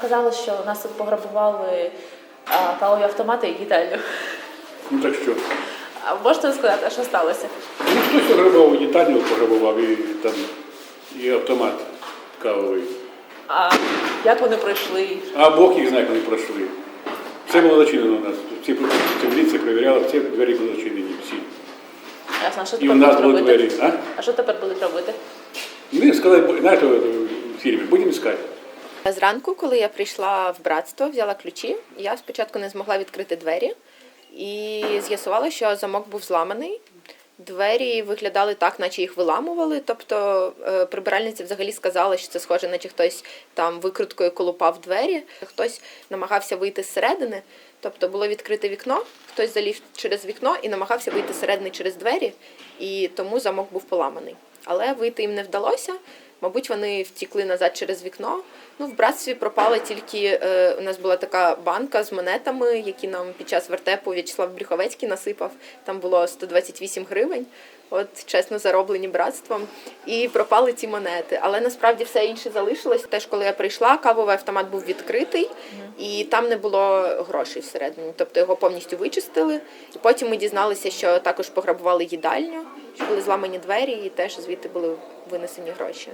казали, що нас тут пограбували а, кавові автомати і їдальню. Ну так що? А можете розказати, що сталося? Ну хтось ограбував, і Таню пограбував, і там і автомат кавовий. А як вони пройшли? А Бог їх знає, як вони пройшли. Все було зачинено у нас. Всі міліція перевіряла, всі двері були зачинені, всі. Ясно, а що І тепер у нас будуть були робити? двері. А? А що тепер будуть робити? Ми сказали, знаєте, в фільмі, будемо іскати. Зранку, коли я прийшла в братство, взяла ключі. Я спочатку не змогла відкрити двері і з'ясувала, що замок був зламаний. Двері виглядали так, наче їх виламували. Тобто е, прибиральниця взагалі сказала, що це схоже, наче хтось там викруткою колупав двері, хтось намагався вийти зсередини. Тобто було відкрите вікно, хтось заліз через вікно і намагався вийти зсередини через двері, і тому замок був поламаний. Але вийти їм не вдалося. Мабуть, вони втікли назад через вікно. Ну, в братстві пропала тільки е, у нас була така банка з монетами, які нам під час вертепу В'ячеслав Брюховецький насипав. Там було 128 гривень. От чесно зароблені братством, і пропали ці монети. Але насправді все інше залишилось. Теж коли я прийшла, кавовий автомат був відкритий, і там не було грошей всередині. Тобто його повністю вичистили. І потім ми дізналися, що також пограбували їдальню, були зламані двері, і теж звідти були винесені гроші.